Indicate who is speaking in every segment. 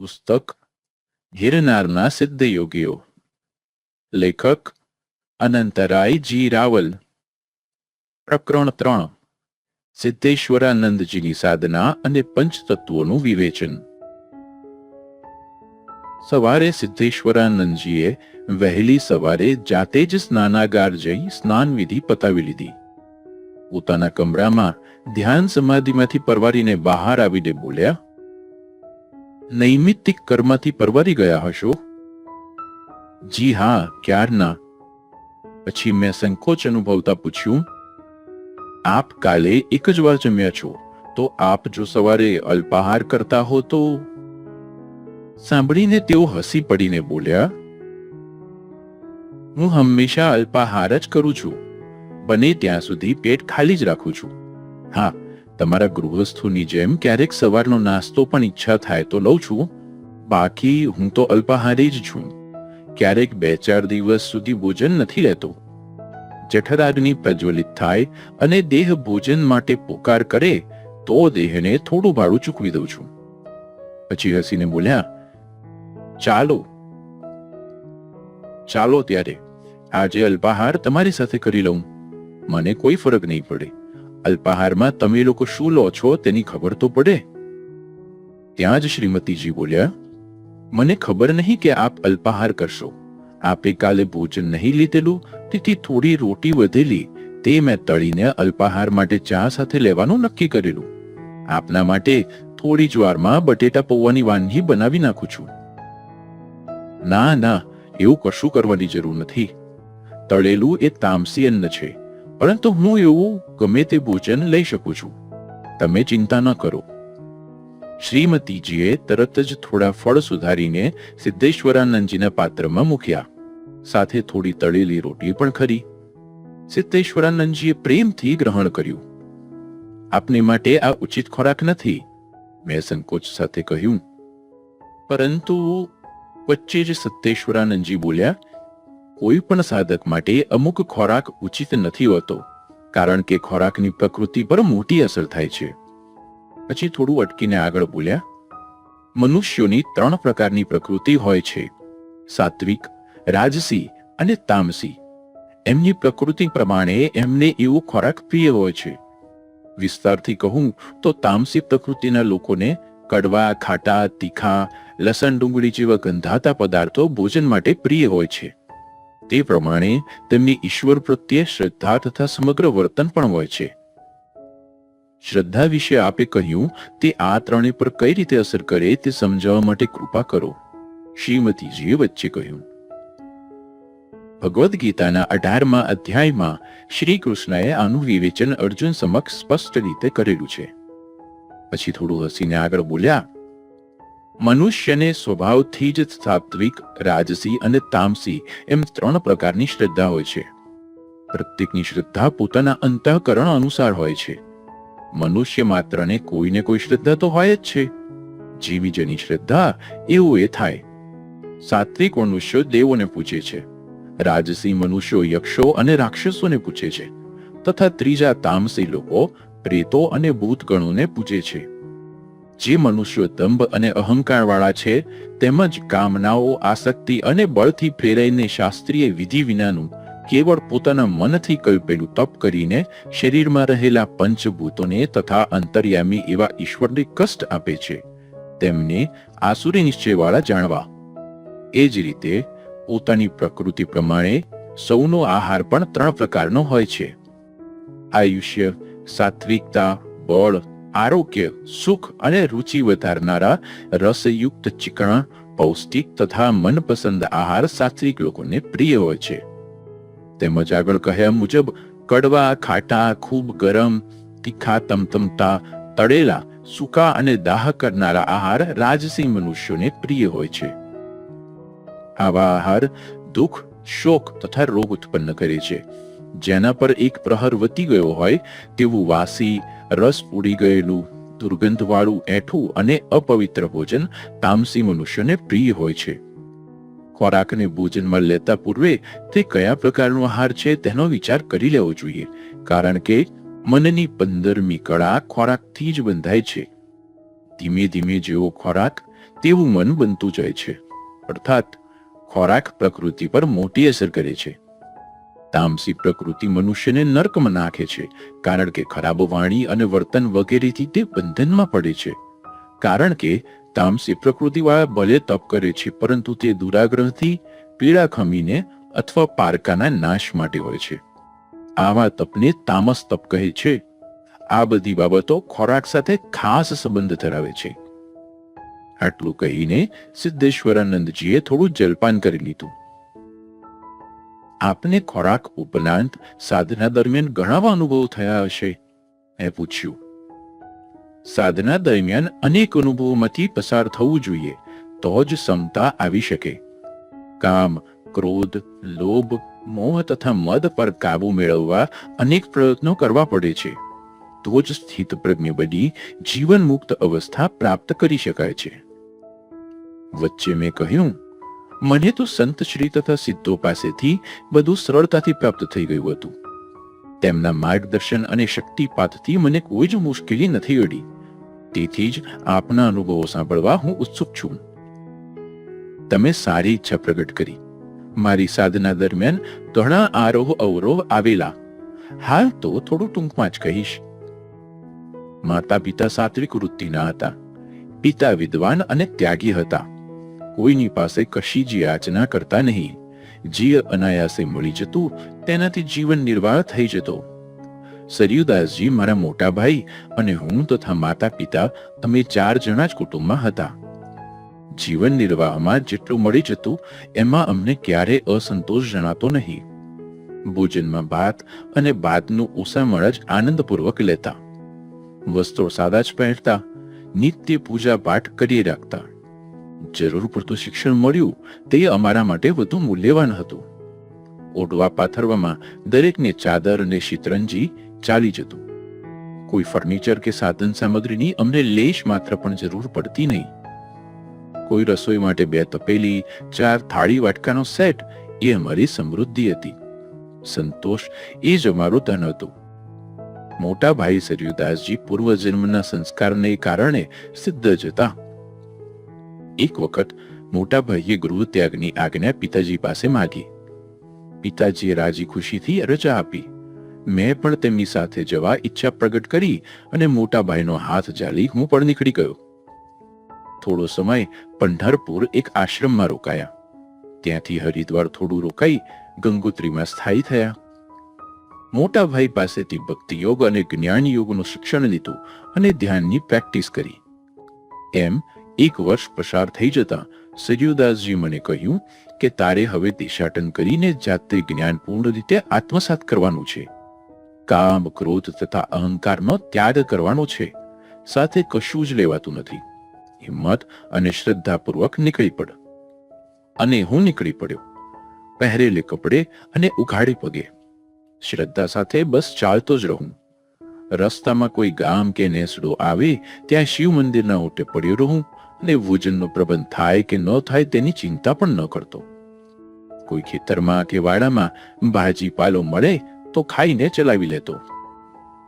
Speaker 1: પુસ્તક ગિરનારના સિદ્ધ યોગીઓ લેખક અનંતરાય જી રાવલ પ્રકરણ ત્રણ સિદ્ધેશ્વરાનંદજીની સાધના અને પંચતત્વોનું વિવેચન સવારે સિદ્ધેશ્વરાનંદજીએ વહેલી સવારે જાતે જ સ્નાનાગાર જઈ સ્નાન વિધિ પતાવી લીધી પોતાના કમરામાં ધ્યાન સમાધિમાંથી પરવારીને બહાર આવીને બોલ્યા નૈમિત્તિક કર્મથી પરવારી ગયા હશો? જી હા, ક્યારના? પછી મેં સંકોચ અનુભવતા પૂછ્યું, આપ કાલે એક જ વાર જમ્યા છો, તો આપ જો સવારે અલ્પાહાર કરતા હો તો? સાંભળીને તેઓ હસી પડીને બોલ્યા, હું હંમેશા અલ્પાહાર જ કરું છું, બને ત્યાં સુધી પેટ ખાલી જ રાખું છું. હા તમારા ગૃહસ્થોની જેમ ક્યારેક સવારનો નાસ્તો પણ ઈચ્છા થાય તો લઉં છું. બાકી હું તો અલ્પાહારી જ છું. ક્યારેક બે ચાર દિવસ સુધી ભોજન નથી લેતો. જઠરાગ્નિ પ્રજ્વલિત થાય અને દેહ ભોજન માટે પોકાર કરે તો દેહને થોડું ભાડું ચૂકવી દઉં છું. પછી હસીને બોલ્યા, ચાલો. ચાલો ત્યારે. આજે અલ્પાહાર તમારી સાથે કરી લઉં. મને કોઈ ફરક નહીં પડે. અલ્પાહારમાં તમે લોકો શું લો છો તેની ખબર તો પડે. ત્યાં જ શ્રીમતીજી બોલ્યા, મને ખબર નહીં કે આપ અલ્પાહાર કરશો. આપે કાલે ભોજન નહીં લીધેલું, તેથી થોડી રોટી વધેલી. તે મેં તળીને અલ્પાહાર માટે ચા સાથે લેવાનું નક્કી કરેલું. આપના માટે થોડી જ વારમાં બટેટા પૌવાની વાનગી બનાવી નાખું છું. ના ના, એવું કશું કરવાની જરૂર નથી. તળેલું એ તામસી અન્ન છે. પરંતુ હું એવું ગમે તે ભોજન લઈ શકું છું. તમે ચિંતા ન કરો. શ્રીમતીજીએ તરત જ થોડા ફળ સુધારીને સિદ્ધેશ્વરાનંદજીના પાત્રમાં મૂક્યા. સાથે થોડી તળેલી રોટી પણ ખરી. સિદ્ધેશ્વરાનંદજીએ પ્રેમથી ગ્રહણ કર્યું. આપને માટે આ ઉચિત ખોરાક નથી, મેં સંકોચ સાથે કહ્યું. પરંતુ વચ્ચે જ સત્યેશ્વરાનંદજી બોલ્યા કોઈ પણ સાધક માટે અમુક ખોરાક ઉચિત નથી હોતો, કારણ કે ખોરાકની પ્રકૃતિ પર મોટી અસર થાય છે. પછી થોડું અટકીને આગળ બોલ્યા, મનુષ્યોની ત્રણ પ્રકારની પ્રકૃતિ હોય છે, સાત્વિક, રાજસી અને તામસી. એમની પ્રકૃતિ પ્રમાણે એમને એવો ખોરાક પ્રિય હોય છે. વિસ્તારથી કહું તો તામસી પ્રકૃતિના લોકોને કડવા, ખાટા, તીખા, લસણ ડુંગળી જેવા ગંધાતા પદાર્થો ભોજન માટે પ્રિય હોય છે. તે પ્રમાણે તેમની ઈશ્વર પ્રત્યે શ્રદ્ધા તથા સમગ્ર વર્તન પણ હોય છે. શ્રદ્ધા વિશે આપે કહ્યું, તે આ ત્રણેય પર કઈ રીતે અસર કરે તે સમજાવવા માટે કૃપા કરો, શ્રીમતીજીએ વચ્ચે કહ્યું. ભગવદ્ ગીતાના અઢારમા અધ્યાયમાં શ્રી કૃષ્ણએ આનું વિવેચન અર્જુન સમક્ષ સ્પષ્ટ રીતે કરેલું છે. પછી થોડું હસીને આગળ બોલ્યા મનુષ્યને સ્વભાવથી જ સાત્વિક, રાજસી અને તામસી એમ ત્રણ પ્રકારની શ્રદ્ધા હોય છે. પ્રત્યેકની શ્રદ્ધા પોતાના અંતઃકરણ અનુસાર હોય છે. મનુષ્ય માત્રને કોઈને કોઈ શ્રદ્ધા તો હોય જ છે. જીવી જેની શ્રદ્ધા એવું એ થાય. સાત્વિક મનુષ્યો દેવોને પૂછે છે. રાજસી મનુષ્યો યક્ષો અને રાક્ષસોને પૂછે છે. તથા ત્રીજા તામસી લોકો પ્રેતો અને ભૂતગણોને પૂજે છે. જે મનુષ્યો દંભ અને અહંકાર વાળા છે, તેમજ કામનાઓ, આસક્તિ અને બળથી પ્રેરાઈને શાસ્ત્રીય વિધિ વિનાનું કેવળ પોતાના મનથી કલ્પેલું તપ કરીને શરીરમાં રહેલા પંચભૂતોને તથા અંતર્યામી એવા ઈશ્વરને કષ્ટ આપે છે. તેમને આસુરી નિશ્ચયવાળા જાણવા. એ જ રીતે, પોતાની પ્રકૃતિ પ્રમાણે સૌનો આહાર પણ ત્રણ પ્રકારનો હોય છે. આયુષ્ય, સાત્વિકતા, બળ આરોગ્ય, સુખ અને રુચિ વધારનારા રસયુક્ત ચીકણા, પૌષ્ટિક તથા મનપસંદ આહાર સાત્વિક લોકોને પ્રિય હોય છે. તેમજ આગળ કહ્યા મુજબ, કડવા, ખાટા, ખૂબ ગરમ, તીખા, તમતમતા, તળેલા, સૂકા અને દાહ કરનારા આહાર રાજસી મનુષ્યોને પ્રિય હોય છે. આવા આહાર દુઃખ, શોક તથા રોગ ઉત્પન્ન કરે છે. જેના પર એક પ્રહર વધી ગયો હોય તેવું વાસી રસ ઉડી ગયેલું. દુર્ગંધવાળું એઠું અને અપવિત્ર ભોજન તામસી મનુષ્યને પ્રિય હોય છે. ખોરાકને ભોજનમાં લેતા પૂર્વે તે કયા પ્રકારનો આહાર છે તેનો વિચાર કરી લેવો જોઈએ, કારણ કે મનની પંદરમી કળા ખોરાકથી જ બંધાય છે. ધીમે ધીમે જેવો ખોરાક, તેવું મન બનતું જાય છે. અર્થાત, ખોરાક પ્રકૃતિ પર મોટી અસર કરે છે. તામસી પ્રકૃતિ મનુષ્યને નર્કમાં નાખે છે, કારણ કે ખરાબ વાણી અને વર્તન વગેરેથી તે બંધનમાં પડે છે. કારણ કે તામસી પ્રકૃતિવાળા ભલે તપ કરે છે, પરંતુ તે દુરાગ્રહથી પીડા ખમીને અથવા પારકાના નાશ માટે હોય છે. આવા તપને તામસ તપ કહે છે. આ બધી બાબતો ખોરાક સાથે ખાસ સંબંધ ધરાવે છે. આટલું કહીને સિદ્ધેશ્વરાનંદજીએ થોડું જલપાન કરી લીધું. આપને ખોરાક ઉપરાંત સાધના દરમિયાન ઘણા અનુભવો થયા હશે? મેં પૂછ્યું. સાધના દરમિયાન અનેક અનુભવોમાંથી પસાર થવું જોઈએ, તો જ સમતા આવી શકે. કામ, ક્રોધ, લોભ, મોહ તથા મદ પર કાબુ મેળવવા અનેક પ્રયત્નો કરવા પડે છે. તો જ સ્થિત પ્રજ્ઞ બની જીવન મુક્ત અવસ્થા પ્રાપ્ત કરી શકાય છે. વચ્ચે મેં કહ્યું મને તો સંત શ્રી તથા સિદ્ધો પાસેથી બધું સરળતાથી પ્રાપ્ત થઈ ગયું હતું. તેમના માર્ગદર્શન અને શક્તિપાતથી મને કોઈ જ મુશ્કેલી નથી અડી તેથી જ આપના અનુભવો સાંભળવા હું ઉત્સુક છું. તમે સારી ઈચ્છા પ્રગટ કરી. મારી સાધના દરમિયાન ઘણા આરોહ અવરોહ આવેલા. હાલ તો થોડું ટૂંકમાં જ કહીશ. માતા પિતા સાત્વિક વૃત્તિના હતા. પિતા વિદ્વાન અને ત્યાગી હતા. કોઈની પાસે કશી જ યાચના કરતા નહીં. જે અનાયાસે મળી જતું, તેનાથી જીવન નિર્વાહ થઈ જતો. સરયુદાસજી મારા મોટા ભાઈ અને હું તથા માતા પિતા અમે ચાર જણા જ કુટુંબમાં હતા. જીવન નિર્વાહમાં જેટલું મળી જતું, એમાં અમને ક્યારે અસંતોષ જણાતો નહીં. ભોજનમાં ભાત અને ભાતનું ઉસામળ જ આનંદપૂર્વક લેતા. વસ્ત્રો સાદા જ પહેરતા, નિત્ય પૂજા પાઠ કરી રાખતા. જરૂર પૂરતું શિક્ષણ મળ્યું, તે અમારા માટે વધુ મૂલ્યવાન હતું. ઓઢવા પાથરવામાં દરેકને ચાદર અને શીતરંજી ચાલી જતું. કોઈ ફર્નિચર કે સાધન સામગ્રીની અમને લેશ માત્ર પણ જરૂર પડતી નહીં. કોઈ રસોઈ માટે બે તપેલી, ચાર થાળી વાટકાનો સેટ, એ અમારી સમૃદ્ધિ હતી. સંતોષ એ જ અમારું ધન હતું. મોટા ભાઈ સરયુદાસજી પૂર્વજન્મના સંસ્કારને કારણે સિદ્ધ જ હતા. એક વખત મોટા ભાઈએ ગૃહ ત્યાગની આજ્ઞા પિતાજી પાસે માગી. પિતાજીએ રાજી ખુશીથી રજા આપી. મેં પણ તેમની સાથે જવા ઈચ્છા પ્રગટ કરી અને મોટા હાથ જાલી હું પણ નીકળી ગયો. થોડો સમય પંઢરપુર એક આશ્રમમાં રોકાયા. ત્યાંથી હરિદ્વાર થોડું રોકાઈ ગંગોત્રીમાં સ્થાયી થયા. મોટા ભાઈ પાસેથી ભક્તિ યોગ અને જ્ઞાન યોગનું શિક્ષણ લીધું અને ધ્યાનની પ્રેક્ટિસ કરી. એમ એક વર્ષ પસાર થઈ જતા સરયુદાસજી મને કહ્યું કે તારે હવે દિશાટન કરીને જાતે જ્ઞાનપૂર્ણ રીતે આત્મસાત કરવાનું છે. કામ, ક્રોધ તથા અહંકારનો ત્યાગ કરવાનો છે. સાથે કશું જ લેવાતું નથી. હિંમત અને શ્રદ્ધાપૂર્વક નીકળી પડ. અને હું નીકળી પડ્યો. પહેરેલે કપડે અને ઉઘાડે પગે. શ્રદ્ધા સાથે બસ ચાલતો જ રહું. રસ્તામાં કોઈ ગામ કે નેસડો આવે ત્યાં શિવ મંદિરના ઓટે પડ્યો રહું. અને ભોજનનો પ્રબંધ થાય કે ન થાય તેની ચિંતા પણ ન કરતો. કોઈ ખેતરમાં કે વાડામાં ભાજીપાલો મળે તો ખાઈને ચલાવી લેતો.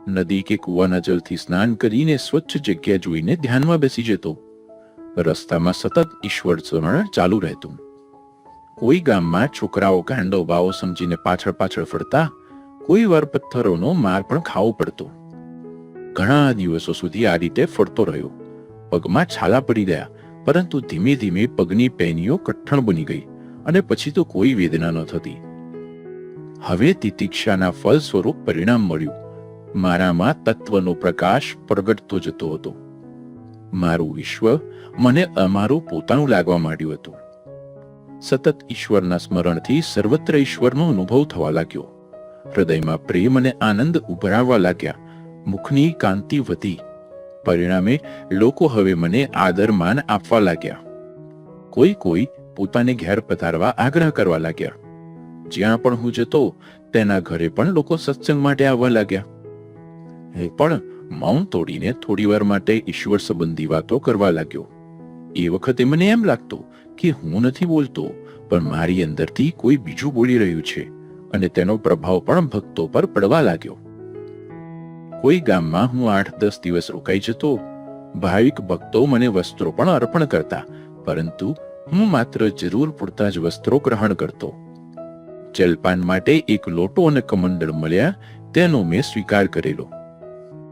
Speaker 1: નદી કે કુવાના જલથી સ્નાન કરીને સ્વચ્છ જગ્યા જોઈને ધ્યાનમાં બેસી જતો. રસ્તામાં સતત ઈશ્વર સ્મરણ ચાલુ રહેતું. કોઈ ગામમાં છોકરાઓ ગાંડો ભાવો સમજીને પાછળ પાછળ ફરતા, કોઈ વાર પથ્થરોનો માર પણ ખાવો પડતો. ઘણા દિવસો સુધી આ રીતે ફરતો રહ્યો. પગમાં છાલા પડી ગયા પરંતુ ધીમે ધીમે પગની પેનીઓ કઠણ બની ગઈ અને પછી તો કોઈ વેદના ન થતી. હવે તિતિક્ષાના ફળ સ્વરૂપ પરિણામ મળ્યું. મારામાં તત્વનો પ્રકાશ પ્રગટતો જતો હતો. મારું વિશ્વ મને અમારું પોતાનું લાગવા માંડ્યું હતું. સતત ઈશ્વરના સ્મરણથી સર્વત્ર ઈશ્વરનો અનુભવ થવા લાગ્યો. હૃદયમાં પ્રેમ અને આનંદ ઉભરાવવા લાગ્યા. મુખની કાંતિ વધી. પરિણામે લોકો હવે મને આદર માન આપવા લાગ્યા. કોઈ કોઈ પોતાને ઘેર પધારવા આગ્રહ કરવા લાગ્યા. જ્યાં પણ હું જતો, તેના ઘરે પણ લોકો સત્સંગ માટે આવવા લાગ્યા. એ પણ મૌન તોડીને થોડી વાર માટે ઈશ્વર સંબંધી વાતો કરવા લાગ્યો. એ વખતે મને એમ લાગતું કે હું નથી બોલતો, પણ મારી અંદરથી કોઈ બીજું બોલી રહ્યું છે અને તેનો પ્રભાવ પણ ભક્તો પર પડવા લાગ્યો. કોઈ ગામમાં હું આઠ દસ દિવસ રોકાઈ જતો. ભાવિક ભક્તો મને વસ્ત્રો પણ અર્પણ કરતા, પરંતુ હું માત્ર જરૂર પૂરતા જ વસ્ત્રો ગ્રહણ કરતો. જલપાન માટે એક લોટો અને કમંડળ મળ્યા, તેનો મેં સ્વીકાર કરેલો.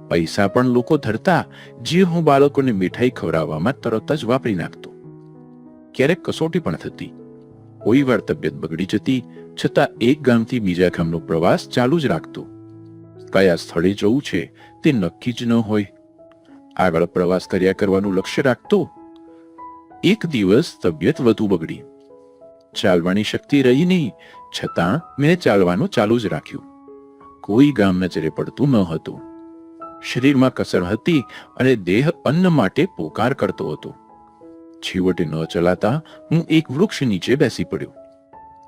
Speaker 1: પૈસા પણ લોકો ધરતા, જે હું બાળકોને મીઠાઈ ખવડાવવામાં તરત જ વાપરી નાખતો. ક્યારેક કસોટી પણ થતી. કોઈ વાર તબિયત બગડી જતી, છતાં એક ગામથી બીજા ગામનો પ્રવાસ ચાલુ જ રાખતો. કયા સ્થળે જવું છે તે નક્કી જ ન હોય. આગળ પ્રવાસ કર્યા કરવાનું લક્ષ્ય રાખતો, એક દિવસ તબિયત વધુ બગડી. ચાલવાની શક્તિ રહી નહીં, છતાં મેં ચાલવાનું ચાલુ જ રાખ્યું. કોઈ ગામ નજરે પડતું ન હતું. શરીરમાં કસર હતી અને દેહ અન્ન માટે પોકાર કરતો હતો. છેવટે ન ચલાતા હું એક વૃક્ષ નીચે બેસી પડ્યો.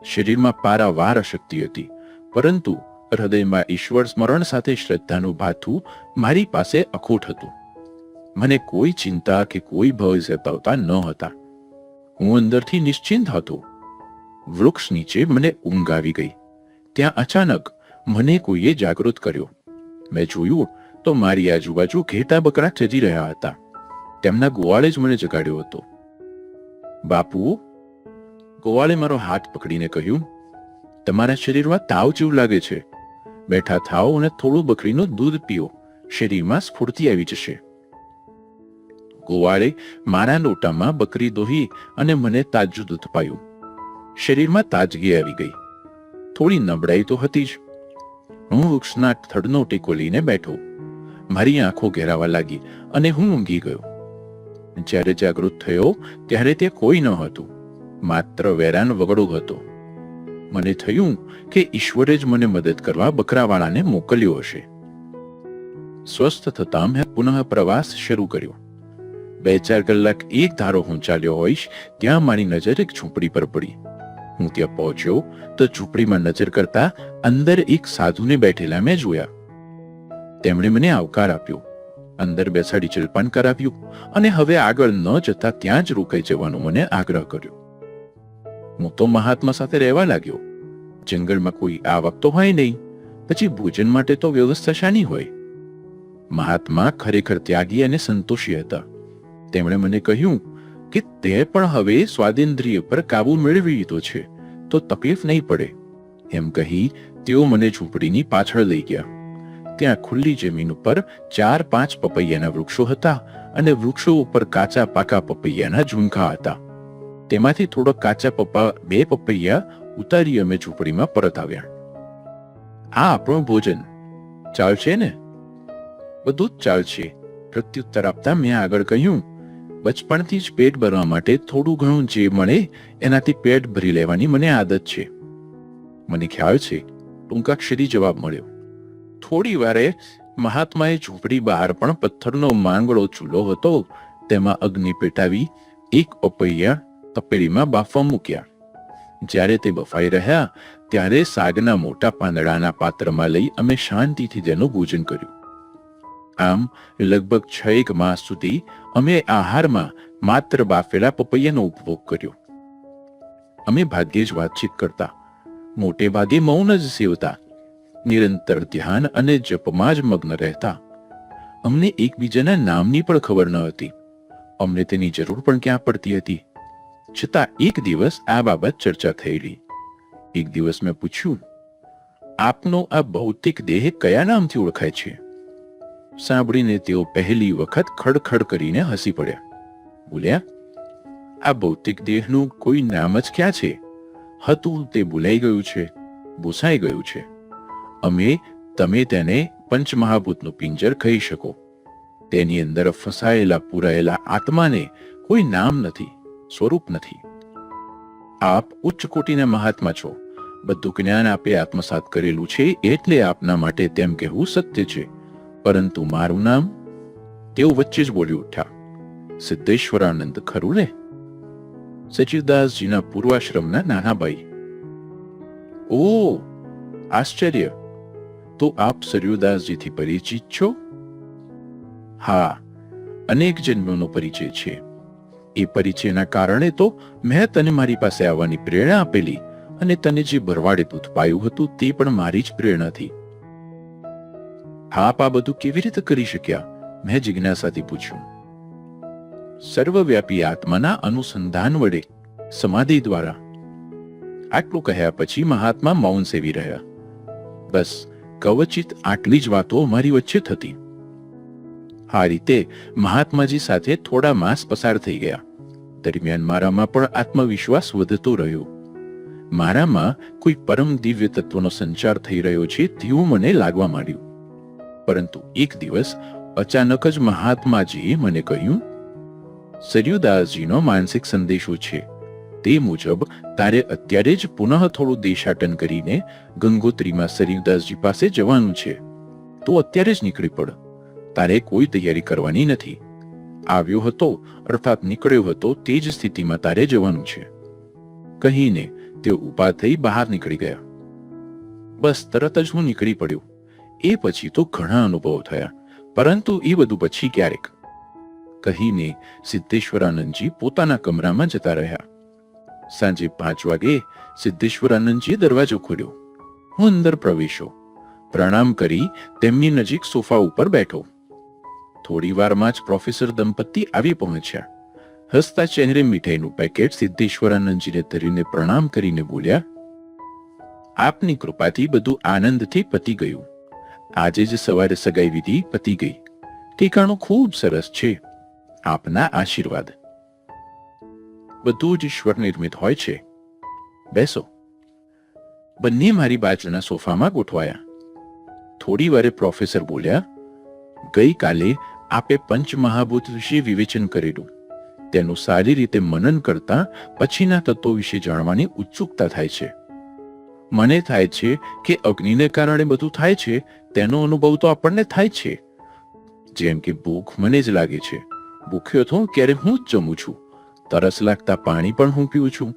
Speaker 1: શરીરમાં પારાવાર અશક્તિ હતી, પરંતુ હૃદયમાં ઈશ્વર સ્મરણ સાથે શ્રદ્ધાનું ભાથું મારી પાસે અખૂટ હતું. મને કોઈ ચિંતા કે કોઈ ભય સતાવતા ન હતા. હું અંદરથી નિશ્ચિંત હતો. વૃક્ષ નીચે મને ઊંઘ આવી ગઈ. ત્યાં અચાનક મને કોઈએ જાગૃત કર્યો. મેં જોયું તો મારી આજુબાજુ ઘેટા બકરા ચજી રહ્યા હતા. તેમના ગોવાળે જ મને જગાડ્યો હતો. બાપુ, ગોવાળે મારો હાથ પકડીને કહ્યું, તમારા શરીરમાં તાવ જેવું લાગે છે. બેઠા થાઓ અને થોડું બકરીનું દૂધ પીઓ. શરીરમાં સ્ફૂર્તિ આવી જશે. ગોવાળે મારા લોટામાં બકરી દોહી અને મને તાજું દૂધ પાયું. શરીરમાં તાજગી આવી ગઈ. થોડી નબળાઈ તો હતી જ. હું વૃક્ષના થડનો ટેકો લઈને બેઠો. મારી આંખો ઘેરાવા લાગી અને હું ઊંઘી ગયો. જ્યારે જાગૃત થયો ત્યારે તે કોઈ ન હતું. માત્ર વેરાન વગડું હતો. મને થયું કે ઈશ્વરે જ મને મદદ કરવા બકરાવાળાને મોકલ્યો હશે. સ્વસ્થ થતા મેં પુનઃ પ્રવાસ શરૂ કર્યો. બે ચાર કલાક એક ધારો હું ચાલ્યો હોઈશ, ત્યાં મારી નજર એક ઝૂંપડી પર પડી. હું ત્યાં પહોંચ્યો તો ઝૂંપડીમાં નજર કરતા અંદર એક સાધુને બેઠેલા મેં જોયા. તેમણે મને આવકાર આપ્યો. અંદર બેસાડી જલપાન કરાવ્યું અને હવે આગળ ન જતા ત્યાં જ રોકાઈ જવાનો મને આગ્રહ કર્યો. હું તો મહાત્મા સાથે રહેવા લાગ્યો. જંગલમાં કોઈ આવક તો હોય નહીં, પછી ભોજન માટે તો વ્યવસ્થા શાની હોય. મહાત્મા ખરેખર ત્યાગી અને સંતોષી હતા. તેમણે મને કહ્યું કે તે પણ હવે સ્વાદેન્દ્રિય પર કાબુ મેળવી લીધો છે, તો તકલીફ નહીં પડે. એમ કહી તેઓ મને ઝૂંપડીની પાછળ લઈ ગયા. ત્યાં ખુલ્લી જમીન ઉપર ચાર પાંચ પપૈયાના વૃક્ષો હતા અને વૃક્ષો ઉપર કાચા પાકા પપૈયાના ઝુંખા હતા. તેમાંથી થોડોક કાચા પપ્પા, બે પપૈયા, ઉતારી અમે ઝૂંપડીમાં પરત આવ્યા. આ આપણું ભોજન. ચાલશે ને? બધું જ ચાલશે પ્રત્યુત્તર આપતા મેં આગળ કહ્યું, બચપણથી જ પેટ ભરવા માટે થોડું ઘણું જે મળે, એનાથી પેટ ભરી લેવાની મને આદત છે. મને ખ્યાલ છે, ટૂંકાક્ષરી જવાબ મળ્યો. થોડી વારે મહાત્માએ ઝૂંપડી બહાર પણ પથ્થરનો માંગડો ચૂલો હતો, તેમાં અગ્નિ પેટાવી એક પપૈયા તપેલીમાં બાફવા મૂક્યા. જ્યારે તે બફાઈ રહ્યા, ત્યારે સાગના મોટા પાંદડાના પાત્રમાં લઈ અમે શાંતિથી તેનું ભોજન કર્યું. આમ, લગભગ છ એક માસ સુધી અમે આહારમાં માત્ર બાફેલા પપૈયાનો ઉપભોગ કર્યો. અમે ભાગ્યે જ વાતચીત કરતા, મોટે ભાગે મૌન જ સેવતા, નિરંતર ધ્યાન અને જપમાં જ મગ્ન રહેતા. અમને એકબીજાના નામની પણ ખબર ન હતી. અમને તેની જરૂર પણ ક્યાં પડતી હતી? છતાં એક દિવસ આ બાબત ચર્ચા થયેલી. એક દિવસ મેં પૂછ્યું, આપનો આ ભૌતિક દેહ કયા નામથી ઓળખાય છે? સાંભળીને તેઓ પહેલી વખત ખડખડ કરીને હસી પડ્યા. બોલ્યા, આ ભૌતિક દેહનું કોઈ નામ જ ક્યાં છે? હતું તે ભૂલાઈ ગયું છે ભૂસાઈ ગયું છે. અમે, તમે તેને પંચમહાભૂતનું પિંજર કહી શકો. તેની અંદર ફસાયેલા પુરાયેલા આત્માને કોઈ નામ નથી. સ્વરૂપ નથી. આપ ઉચ્ચ કોટીના મહાત્મા છો. બધું જ્ઞાન આપે આત્મસાત કરેલું છે એટલે આપના માટે તેમ કહેવું સત્ય છે. પરંતુ મારું નામ? તેઓ વચ્ચે જ બોલી ઉઠ્યા. સિદ્ધેશ્વરાનંદ ખરું ને? સચિવદાસજીના પૂર્વાશ્રમના નાના ભાઈ ઓ, આશ્ચર્ય. તો આપ સરયુદાસજીથી પરિચિત છો? હા, અનેક જન્મોનો પરિચય છે. એ પરિચયના કારણે તો મેં તને મારી પાસે આવવાની પ્રેરણા આપેલી અને તને જે ભરવાડે દૂધ પાયું હતું તે પણ મારી જ પ્રેરણાથી. આપ આ બધું કેવી રીતે કરી શક્યા? મેં જિજ્ઞાસાથી પૂછ્યું. સર્વવ્યાપી આત્માના અનુસંધાન વડે, સમાધિ દ્વારા. આટલું કહ્યા પછી મહાત્મા મૌન સેવી રહ્યા. બસ, કવચિત આટલી જ વાતો મારી વચ્ચે થતી. આ રીતે મહાત્માજી સાથે થોડા માસ પસાર થઈ ગયા. દરમિયાન મારામાં પણ આત્મવિશ્વાસ વધતો રહ્યો. મારામાં કોઈ પરમ દિવ્ય તત્વનો સંચાર થઈ રહ્યો છે તેવું મને લાગવા માંડ્યું. પરંતુ એક દિવસ અચાનક જ મહાત્માજીએ મને કહ્યું, સરયુદાસજીનો માનસિક સંદેશો છે. તે મુજબ તારે અત્યારે જ પુનઃ થોડું દેશાટન કરીને ગંગોત્રીમાં સરયુદાસજી પાસે જવાનું છે. તો અત્યારે જ નીકળી પડ. તારે કોઈ તૈયારી કરવાની નથી. આવ્યો હતો, અર્થાત નીકળ્યો હતો તે જ સ્થિતિમાં તારે જવાનું છે. કહીને તે ઊભા થઈ બહાર નીકળી ગયા. બસ તરત જ હું નીકળી પડ્યો. એ પછી તો ઘણા અનુભવો થયા, પરંતુ એ બધું પછી ક્યારેક? કહીને સિદ્ધેશ્વરાનંદજી પોતાના કમરામાં જતા રહ્યા. સાંજે પાંચ વાગે સિદ્ધેશ્વરાનંદજીએ દરવાજો ખોલ્યો. હું અંદર પ્રવેશ્યો. પ્રણામ કરી તેમની નજીક સોફા ઉપર બેઠો. થોડી વારમાં જ પ્રોફેસર દંપતી આવી પહોંચ્યા. હસતા ચહેરે મીઠાઈનું પેકેટ સિદ્ધેશ્વરાનંદજીને ધરીને પ્રણામ કરીને બોલ્યા, આપની કૃપાથી બધું આનંદથી પતી ગયું. આજે જ સવારે સગાઈ વિધિ પતી ગઈ. ઠેકાણું ખૂબ સરસ છે. આપના આશીર્વાદ. બધું જ ઈશ્વર નિર્મિત હોય છે. બેસો. બંને મારી બાજુના સોફામાં ગોઠવાયા. થોડી વારે પ્રોફેસર બોલ્યા, ગઈકાલે આપે પંચમહાભૂત વિશે વિવેચન કરેલું. તેનું સારી રીતે મનન કરતા પછીના તત્વો વિશે જાણવાની ઉત્સુકતા થાય છે. મને થાય છે કે અગ્નિને કારણે બધું થાય છે, તેનો અનુભવ તો આપણને થાય છે. જેમ કે ભૂખ મને જ લાગે છે. ભૂખ્યો તો ક્યારે હું જ જમું છું. તરસ લાગતા પાણી પણ હું પીઉં છું.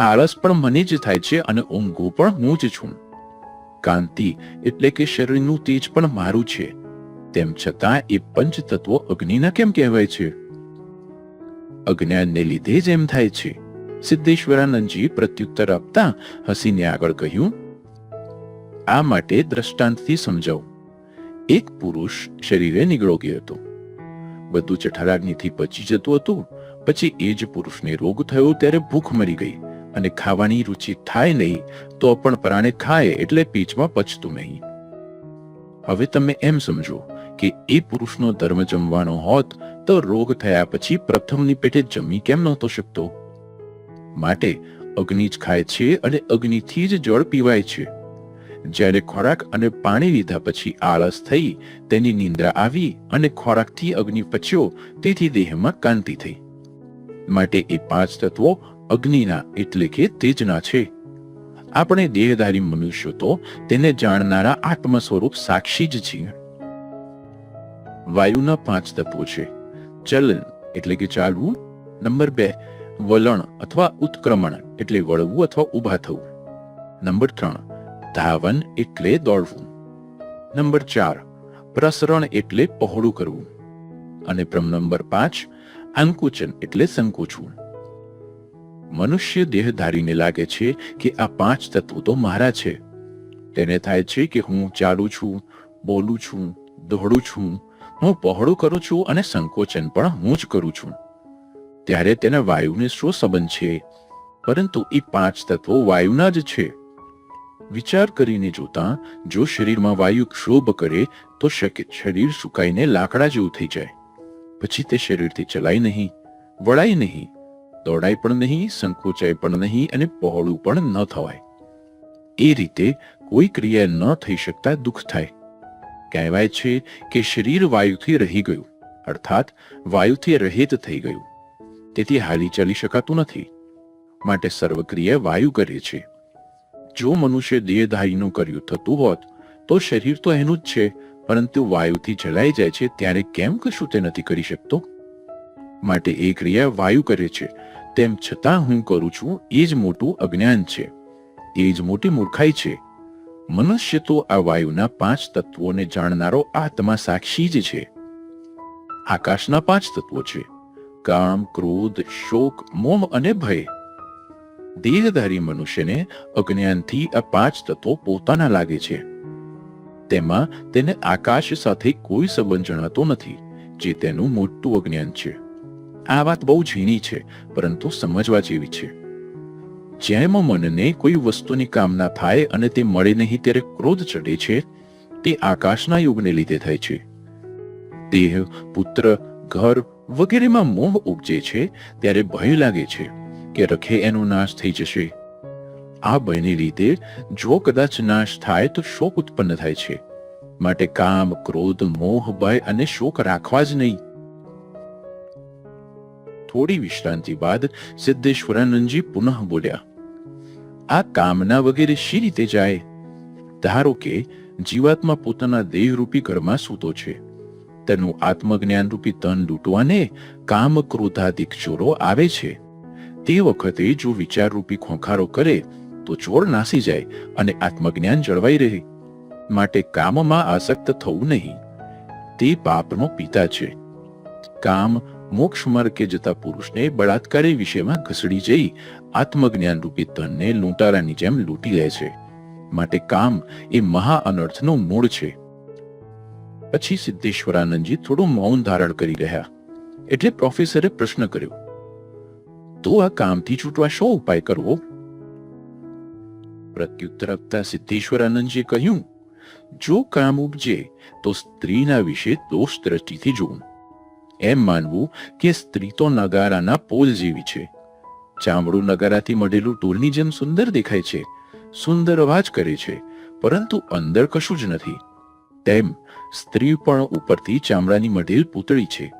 Speaker 1: આળસ પણ મને જ થાય છે અને ઊંઘું પણ હું જ છું. કાંતિ એટલે કે શરીરનું તેજ પણ મારું છે. તેમ છતાં એ પંચતત્વો અગ્નિના કેમ કહેવાય છે? અજ્ઞાનને લીધે જ એમ થાય છે. સિદ્ધેશ્વરાનંદજી પ્રત્યુત્તર આપતા હસીને આગળ કહ્યું, આ માટે દ્રષ્ટાંતથી સમજાવું. એક પુરુષ શરીરે નિગળોગી હતો. બધું જઠરાગ્નિથી પચી જતું હતું. પછી એ જ પુરુષને રોગ થયો ત્યારે ભૂખ મરી ગઈ અને ખાવાની રુચિ થાય નહીં તો પણ પ્રાણે ખાય એટલે પીચમાં પચતું નહીં. હવે તમે એમ સમજો કે એ પુરુષનો ધર્મ જમવાનો હોત તો રોગ થયા પછી પ્રથમની પેટે જમી કેમ નહોતો શકતો? માટે અગ્નિ જ ખાય છે અને અગ્નિથી જ જળ પીવાય છે. જ્યારે ખોરાક અને પાણી લીધા પછી આળસ થઈ, તેની નિંદ્રા આવી અને ખોરાકથી અગ્નિ પચ્યો, તેથી દેહમાં કાંતિ થઈ. માટે એ પાંચ તત્વો અગ્નિના એટલે કે તેજના છે. આપણે દેહધારી મનુષ્યો તો તેને જાણનારા આત્મ સ્વરૂપ સાક્ષી જ છીએ. વાયુના પાંચ તત્વો છે. ચલન એટલે કે ચાલવું. નંબર બે, વલણ અથવા ઉત્ક્રમણ એટલે વળવું અથવા ઊભા થવું. નંબર ત્રણ, ધાવન એટલે દોડવું. નંબર ચાર, પ્રસરણ એટલે પહોળું કરવું. અને પ્રમ નંબર પાંચ, અંકુચન એટલે સંકોચવું. મનુષ્ય દેહધારીને લાગે છે કે આ પાંચ તત્વો તો મારા છે. તેને થાય છે કે હું ચાલું છું, બોલું છું, દોડું છું હું પહોળું કરું છું અને સંકોચન પણ હું જ કરું છું. ત્યારે તેના વાયુને શું સંબંધ છે? પરંતુ એ પાંચ તત્વો વાયુના જ છે. વિચાર કરીને જોતા, જો શરીરમાં વાયુ ક્ષોભ કરે, તો શકે, શરીર સુકાઈને લાકડા જેવું થઈ જાય. પછી તે શરીરથી ચલાય નહીં, વળાય નહીં, દોડાય પણ નહીં, સંકોચાય પણ નહીં અને પહોળું પણ ન થવાય. એ રીતે કોઈ ક્રિયા ન થઈ શકતા દુઃખ થાય. કહેવાય છે કે શરીર વાયુથી રહી ગયું, અર્થાત વાયુથી રહિત થઈ ગયું. તેથી હાલી ચાલી શકાતું નથી. માટે સર્વક્રિયા વાયુ કરે છે. જો મનુષ્ય દેહધારીનું કર્યું થતું હોત, તો શરીર તો એનું જ છે, પરંતુ વાયુથી જલાઈ જાય છે ત્યારે કેમ કશું તે નથી કરી શકતો? માટે એ ક્રિયા વાયુ કરે છે, તેમ છતાં હું કરું છું એ જ મોટું અજ્ઞાન છે. એ જ મોટી મૂર્ખાઈ છે. મનુષ્ય તો આ વાયુના પાંચ તત્વોને જાણનારો આત્મા સાક્ષી જ છે. આકાશના પાંચ તત્વો છે. કામ, ક્રોધ, શોક, મોહ અને ભય. દેહધારી મનુષ્યને અજ્ઞાનથી આ પાંચ તત્વો પોતાના લાગે છે. તેમાં તેને આકાશ સાથે કોઈ સંબંધ જણાતો નથી, જે તેનું મોટું અજ્ઞાન છે. આ વાત બહુ ઝીણી છે, પરંતુ સમજવા જેવી છે. જેમ મનને કોઈ વસ્તુની કામના થાય અને તે મળે નહીં ત્યારે ક્રોધ ચડે છે, તે આકાશના યુગને લીધે થાય છે. દેહ, પુત્ર, ઘર વગેરેમાં મોહ ઉપજે છે ત્યારે ભય લાગે છે કે રખે એનો નાશ થઈ જશે. આ ભયને લીધે જો કદાચ નાશ થાય તો શોક ઉત્પન્ન થાય છે. માટે કામ, ક્રોધ, મોહ, ભય અને શોક રાખવા જ નહીં. થોડી વિશ્રાંતિ બાદ સિદ્ધેશ્વરાનંદજી પુનઃ બોલ્યા આ કામના વગેરે શી રીતે જાય? ધારો કે જીવાત્મા પોતાના દેહરૂપી ઘરમાં સૂતો છે. તેનું આત્મજ્ઞાન રૂપી તન લૂંટવાને કામ ક્રોધાદિક ચોરો આવે છે. તે વખતે જો વિચાર રૂપી ખોખારો કરે, તો ચોર નાસી જાય અને આત્મજ્ઞાન જળવાઈ રહે. માટે કામમાં આસક્ત થવું નહીં. તે પાપનો પિતા છે. કામ મોક્ષ માર્ગે જતા પુરુષને બળાત્કારી વિષયમાં ઘસડી જઈ આત્મજ્ઞાન રૂપી ધનને લૂંટારાની જેમ લૂંટી લે છે. માટે કામ એ મહા અનર્થનું મૂળ છે. પછી સિદ્ધેશ્વરાનંદજી થોડું મૌન ધારણ કરી રહ્યા. એટલે પ્રોફેસરે પ્રશ્ન કર્યો, તો આ કામથી છૂટવા શો ઉપાય કરવો? પ્રત્યુત્તર આપતા સિદ્ધેશ્વરાનંદજીએ કહ્યું, જો કામ ઉપજે, તો સ્ત્રીના વિશે દોષ દ્રષ્ટિથી જોવું એમ માનવું કે સ્ત્રી તો નગારાના પોલ જેવી છે. ચામડું નગારાથી મઢેલું ટોલની જેમ સુંદર દેખાય છે, સુંદર અવાજ કરે છે, પરંતુ અંદર કશું જ નથી. તેમ સ્ત્રી પણ ઉપરથી ચામડાની મઢેલ પૂતળી છે.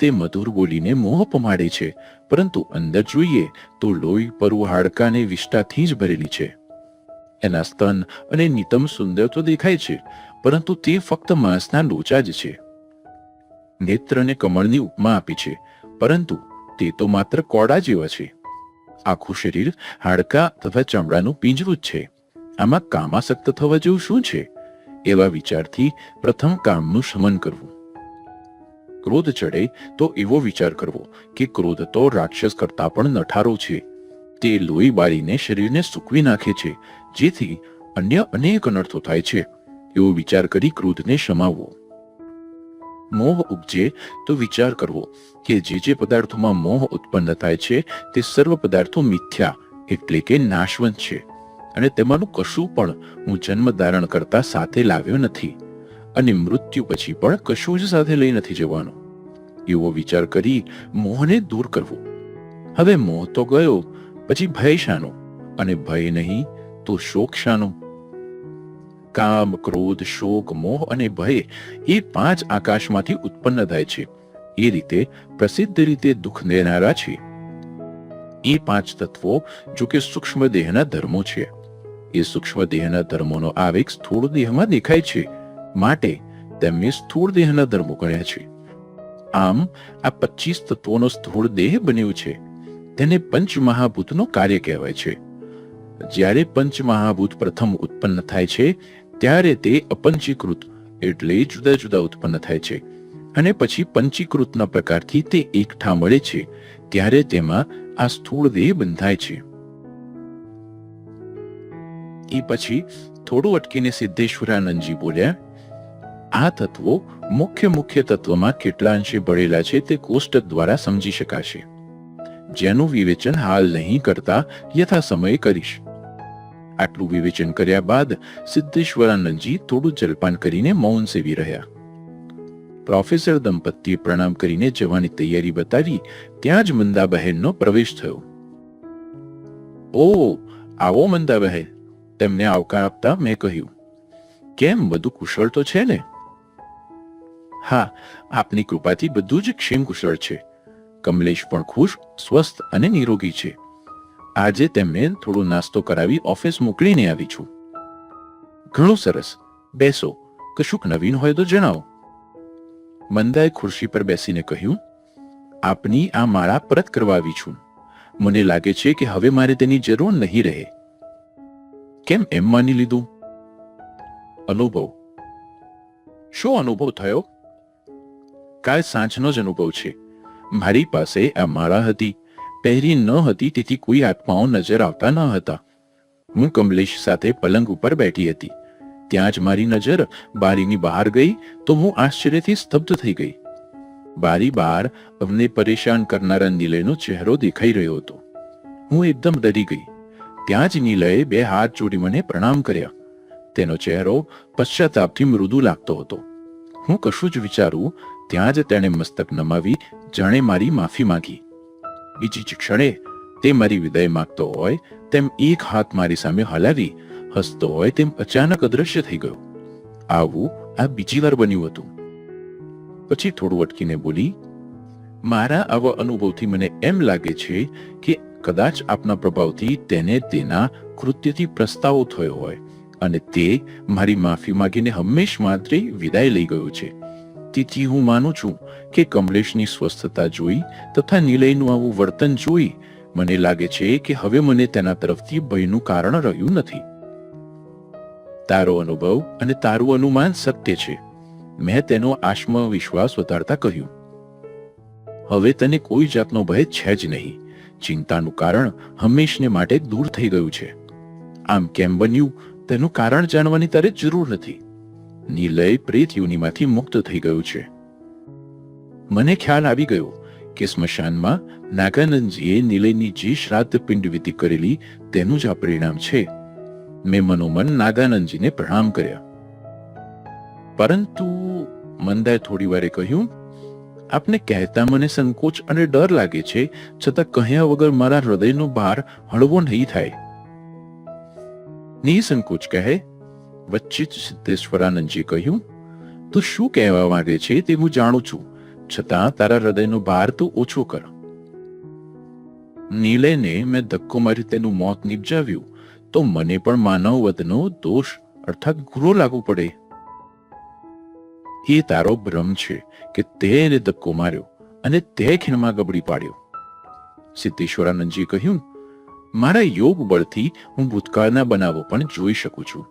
Speaker 1: તે મધુર બોલીને મોહ પમાડે છે, પરંતુ અંદર જોઈએ તો લોહી પરુ હાડકાને વિષ્ટાથી જ ભરેલી છે. એના સ્તન અને નિતમ સુંદર તો દેખાય છે, પરંતુ તે ફક્ત માંસના લોચા જ છે. નેત્રને કમળની ઉપમા આપી છે, પરંતુ તે તો માત્ર કોડા જેવા છે. આખું શરીર હાડકા તથા ચામડાનું પિંજરું જ છે. આમાં કામાસક્ત થવા જેવું શું છે? એવા વિચારથી પ્રથમ કામનું શમન કરવું. ક્રોધ ચડે તો એવો વિચાર કરવો કે ક્રોધ તો રાક્ષસ કરતા પણ નઠારો છે. તે લોહી બાળીને શરીરને સૂકવી નાખે છે, જેથી અન્ય અનેક અનર્થો થાય છે. એવો વિચાર કરી ક્રોધને શમાવવો. મોહ ઉપજે તો વિચાર કરવો કે જે જે પદાર્થોમાં મોહ ઉત્પન્ન થાય છે, તે સર્વ પદાર્થો મિથ્યા એટલે કે નાશવંત છે. અને તેમાંનું કશું પણ હું જન્મ ધારણ કરતા સાથે લાવ્યો નથી અને મૃત્યુ પછી પણ કશું જ સાથે લઈ નથી જવાનો. એવો વિચાર કરી મોહને દૂર કરવો. હવે મોહ તો ગયો, પછી ભય શાનો. અને ભય નહીં તો શોક શાનો. કામ, ક્રોધ, શોક, મોહ અને ભય એ પાંચ આકાશમાંથી ઉત્પન્ન થાય છે. એ રીતે પ્રસિદ્ધ રીતે દુઃખ દેનારા છે. એ પાંચ તત્વો જો કે સૂક્ષ્મ દેહના ધર્મો છે. એ સૂક્ષ્મ દેહના ધર્મોનો આવેગ સ્થૂળ દેહમાં દેખાય છે. માટે તેમને સ્થૂળ દેહના ધર્મો કહ્યા છે. આમ આ પચીસ તત્વોનો સ્થૂળ દેહ બન્યો છે. તેને પંચમહાભૂતનો કાર્ય કહેવાય છે. જ્યારે પંચમહાભૂત પ્રથમ ઉત્પન્ન થાય છે, ત્યારે તે અપંચીકૃત એટલે જુદા જુદા ઉત્પન્ન થાય છે. અને પછી પંચીકૃતના પ્રકારથી તે એકઠા મળે છે, ત્યારે તેમાં આ સ્થૂળ દેહ બંધાય છે. એ પછી થોડું અટકીને સિદ્ધેશ્વરાનંદજી બોલ્યા, આ તત્વો મુખ્ય મુખ્ય તત્વમાં કેટલા અંશે ભળેલા છે તે કોષ્ટક દ્વારા સમજી શકાશે. જેનું વિવેચન હાલ નહીં કરતા યથા સમયે કરીશ. આટલું વિવેચન કર્યા બાદ સિદ્ધેશ્વરાનંદજી થોડું જલપાન કરીને મૌન સેવી રહ્યા. પ્રોફેસર દંપતીએ પ્રણામ કરીને જવાની તૈયારી બતાવી ત્યાં જ મંદાબહેનનો પ્રવેશ થયો. ઓ, આવો મંદાબહેન, તેમને આવકાર આપતા મેં કહ્યું. કેમ, બધું કુશળ તો છે ને? હા, આપની કૃપાથી બધું જ ક્ષેમ કુશળ છે. કમલેશ પણ ખુશ, સ્વસ્થ અને નિરોગી છે. આજે તેમને થોડો નાસ્તો કરાવી ઓફિસ મોકલીને આવી છું. ઘણું સરસ. બેસો. કશુંક નવીન હોય તો જણાવો. મંદાએ ખુરશી પર બેસીને કહ્યું, આપની આ માળા પરત કરવા આવી છું. મને લાગે છે કે હવે મારે તેની જરૂર નહીં રહે. કેમ એમ માની લીધું? અનુભવ. શું અનુભવ થયો? કાલ સાંજનો જ અનુભવ છે. મારી પાસે આ માળા હતી. પહેરી ન હતી, તેથી કોઈ આત્માઓ નજર આવતા ન હતા. હું કમલેશ સાથે પલંગ ઉપર બેઠી હતી. ત્યાં જ મારી નજર બારીની બહાર ગઈ તો હું આશ્ચર્યથી સ્તબ્ધ થઈ ગઈ. બારી બહાર અમને પરેશાન કરનારા નીલયનો ચહેરો દેખાઈ રહ્યો હતો. હું એકદમ ડરી ગઈ. ત્યાં જ નીલયે બે હાથ જોડી મને પ્રણામ કર્યા. તેનો ચહેરો પશ્ચાતાપથી મૃદુ લાગતો હતો. હું કશું જ વિચારું, ત્યાં જ તેણે મસ્તક નમાવી જાણે મારી માફી માંગી. બીજી જ ક્ષણે તે મારી વિદાય માંગતો હોય, તેમ એક હાથ મારી સામે હલાવી હસતો હોય, તેમ અચાનક અદ્રશ્ય થઈ ગયો. આવું આ બીજી વાર બન્યું હતું. પછી થોડું અટકીને બોલી, મારા આવા અનુભવથી મને એમ લાગે છે કે કદાચ આપના પ્રભાવથી તેને તેના કૃત્યથી પ્રસ્તાવો થયો હોય અને તે મારી માફી માંગીને હંમેશ માત્ર વિદાય લઈ ગયો છે. તેથી હું માનું છું કે કમલેશની સ્વસ્થતા જોઈ તથા નિલયનું આવું વર્તન જોઈ મને લાગે છે કે હવે મને તેના તરફથી ભયનું કારણ રહ્યું નથી. તારો અનુભવ અને તારું અનુમાન સત્ય છે. મેં તેનો આત્મવિશ્વાસ વધારતા કહ્યું. હવે તને કોઈ જાતનો ભય છે જ નહીં. ચિંતાનું કારણ હંમેશને માટે દૂર થઈ ગયું છે. આમ કેમ બન્યું? તેનું કારણ જાણવાની તારે જરૂર નથી. નિલય પ્રેત યોનિમાંથી મુક્ત થઈ ગયું છે. મને ખ્યાલ આવી ગયો કે સ્મશાનમાં નાગાનંદજીએ નિલયની જે શ્રાદ્ધ પિંડ કરેલી તેનું જ આ પરિણામ છે. મેં મનોમન નાગાનંદજીને પ્રણામ કર્યા. પરંતુ મંદાએ થોડી વારે કહ્યું, આપને કહેતા મને સંકોચ અને ડર લાગે છે, છતાં કહ્યા વગર મારા હૃદયનો ભાર હળવો નહીં થાય. નિસંકોચ, કહે વચ્ચે જ સિદ્ધેશ્વરાનંદજી કહ્યું, તું શું કહેવા માંગે છે તે હું જાણું છું. છતાં તારા હૃદયનો ભાર તું ઓછો કર. નીલેને મેં ધક્કો મારી તેનું મોત નિપજાવ્યું. તો મને પણ માનવ વધનો દોષ અર્થાત ગુરો લાગુ પડે. એ તારો ભ્રમ છે કે તે એને ધક્કો માર્યો અને તે ખીણમાં ગબડી પાડ્યો. સિદ્ધેશ્વરાનંદજી કહ્યું, મારા યોગ બળથી હું ભૂતકાળના બનાવો પણ જોઈ શકું છું.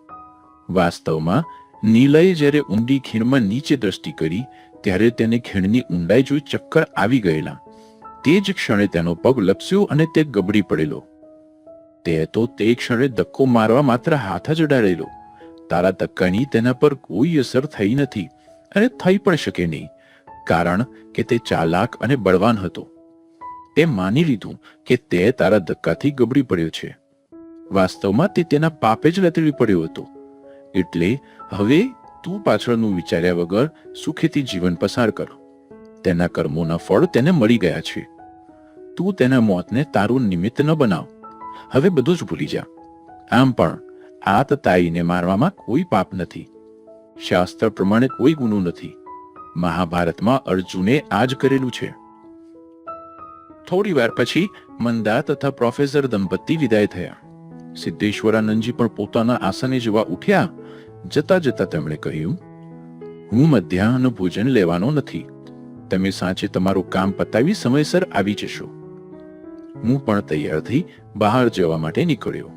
Speaker 1: વાસ્તવમાં, નીલયે જ્યારે ઊંડી ખીણમાં નીચે દ્રષ્ટિ કરી, ત્યારે તેને ખીણની ઊંડાઈ જોઈ ચક્કર આવી ગયેલા. તે જ ક્ષણે તેનો પગ લપસ્યો અને તે ગબડી પડેલો. તે તો તે ક્ષણે ધક્કો મારવા માત્ર હાથ જ અડાડેલો. તારા ધક્કાની તેના પર કોઈ અસર થઈ નથી અને થઈ પણ શકે નહીં, કારણ કે તે ચાલાક અને બળવાન હતો. તે માની લીધું કે તે તારા ધક્કાથી ગબડી પડ્યો છે. વાસ્તવમાં તે તેના પાપે જ લતડી પડ્યો હતો. એટલે હવે તું પાછળનું વિચાર્યા વગર સુખેથી જીવન પસાર કર. તેના કર્મોના ફળ તેને મળી ગયા છે. તું તેના મોતને તારું નિમિત્ત ન બનાવ. હવે બધું જ ભૂલી જા. આમ પણ આત તાઈને મારવામાં કોઈ પાપ નથી. શાસ્ત્ર પ્રમાણે કોઈ ગુનો નથી. મહાભારતમાં અર્જુને આ જ કરેલું છે. થોડી વાર પછી મંદા તથા પ્રોફેસર દંપતી વિદાય થયા. સિદ્ધેશ્વરાનંદજી પણ પોતાના આસને જોવા ઉઠ્યા જતા જતા તેમણે કહ્યું, હું મધ્યાહન ભોજન લેવાનો નથી. તમે સાંજે તમારું કામ પતાવી સમયસર આવી જશો. હું પણ તૈયાર થઈ બહાર જવા માટે નીકળ્યો.